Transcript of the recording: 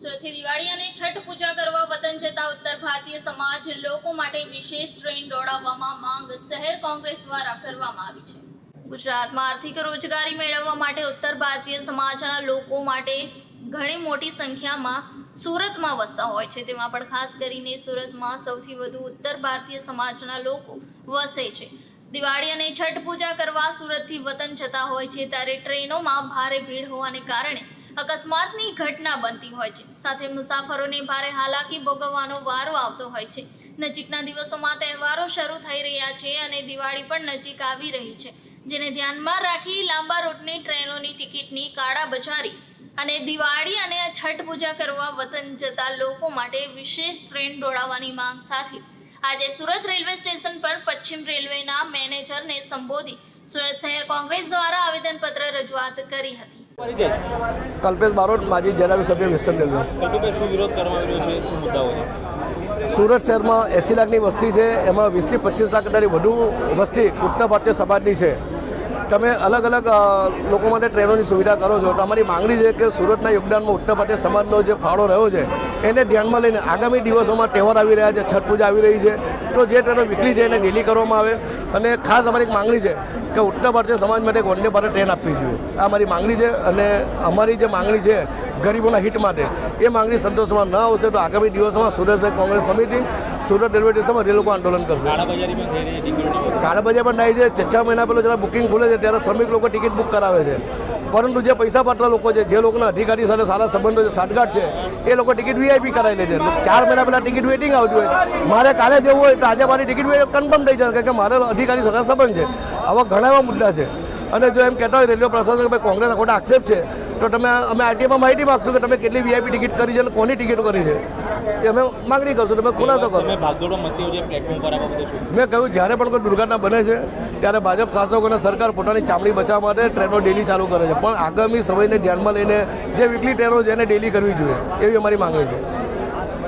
સુરતથી દિવાળી અને છઠ પૂજા કરવા વતન જતા ઉત્તર ભારતીય સમાજ લોકો માટે વિશેષ ટ્રેન દોડાવવામાં માંગ શહેર કોંગ્રેસ દ્વારા કરવામાં આવી છે. ગુજરાતમાં આર્થિક રોજગારી મેળવવા માટે ઉત્તર ભારતીય સમાજના લોકો માટે ઘણી મોટી સંખ્યામાં સુરતમાં વસતા હોય છે. તેમાં પણ ખાસ કરીને સુરતમાં સૌથી વધુ ઉત્તર ભારતીય સમાજના લોકો વસે છે. દિવાળી અને છઠ પૂજા કરવા સુરતથી વતન જતા હોય છે, ત્યારે ટ્રેનોમાં ભારે ભીડ હોવાને કારણે અકસ્માતની ઘટના બનતી હોય છે. સાથે મુસાફરોને ભારે હાલાકી ભોગવવાનો વારો આવતો હોય છે. નજીકના દિવસોમાં તહેવારો શરૂ થઈ રહ્યા છે અને દિવાળી પણ નજીક આવી રહી છે. જેને ધ્યાનમાં રાખી લાંબા રૂટની ટ્રેનોની ટિકિટની કાળા બજારી અને દિવાળી અને છઠ પૂજા કરવા વતન જતા લોકો માટે વિશેષ ટ્રેન દોડાવવાની માંગ સાથે આજે સુરત રેલવે સ્ટેશન પર પશ્ચિમ રેલવેના મેનેજરને સંબોધી સુરત શહેર કોંગ્રેસ દ્વારા આવેદનપત્ર રજૂઆત કરી હતી. કલ્પેશ બારોટ માજી જણાવી સભ્ય વેસ્ટર્ન રેલવે શું વિરોધ કરવામાં આવ્યો છે? શું મુદ્દાઓ સુરત શહેરમાં એંસી લાખની વસ્તી છે એમાં વીસથી પચીસ લાખ કરતાંની વધુ વસ્તી ઉત્તર ભારતીય સમાજની છે. તમે અલગ અલગ લોકો માટે ટ્રેનોની સુવિધા કરો છો. તો અમારી માંગણી છે કે સુરતના યોગદાનમાં ઉત્તર ભારતીય સમાજનો જે ફાળો રહ્યો છે, એને ધ્યાનમાં લઈને આગામી દિવસોમાં તહેવાર આવી રહ્યા છે, છઠ પૂજા આવી રહી છે. તો જે ટ્રેનો વીકલી છે એને ડેલી કરવામાં આવે. અને ખાસ અમારી એક માંગણી છે કે ઉત્તર ભારતીય સમાજ માટે એક વંદે ભારત ટ્રેન આપવી જોઈએ. આ અમારી માંગણી છે અને અમારી જે માંગણી છે ગરીબોના હિત માટે. એ માંગણી સંતોષમાં ન આવશે તો આગામી દિવસમાં સુરત કોંગ્રેસ સમિતિ સુરત રેલવે સ્ટેશનમાં રેલ લોકો આંદોલન કરશે. કાળા બજાર પણ થાય છે. છ છ મહિના પહેલાં જ્યારે બુકિંગ ખુલે છે ત્યારે શ્રમિક લોકો ટિકિટ બુક કરાવે છે. પરંતુ જે પૈસા પાત્ર લોકો છે જે લોકોના અધિકારી સાથે સારા સંબંધો છે સાઠગાંઠ છે એ લોકો ટિકિટ વીઆઈપી કરાવી લે છે. ચાર મહિના પહેલાં ટિકિટ વેટિંગ આવતી હોય. મારે કાલે જવું હોય તો આજે મારી ટિકિટ કન્ફર્મ થઈ જશે કે મારે અધિકારી સાથે સંબંધ છે. આવા ઘણા એવા મુદ્દા છે. અને જો એમ કહેતા હોય રેલવે પ્રશાસન કે ભાઈ કોંગ્રેસ ખોટા આક્ષેપ છે તો તમે અમે આરટીઆઈમાં માહિતી માગશું કે તમે કેટલી વીઆઈપી ટિકિટ કરી છે અને કોની ટિકિટો કરી છે. એ અમે માગણી કરશું. તમે ખુલાસો કરો. મેં કહ્યું જ્યારે પણ કોઈ દુર્ઘટના બને છે ત્યારે ભાજપ શાસકો અને સરકાર પોતાની ચામડી બચાવવા માટે ટ્રેનો ડેલી ચાલુ કરે છે. પણ આગામી સમયને ધ્યાનમાં લઈને જે વીકલી ટ્રેનો છે એને ડેલી કરવી જોઈએ. એવી અમારી માંગણી છે.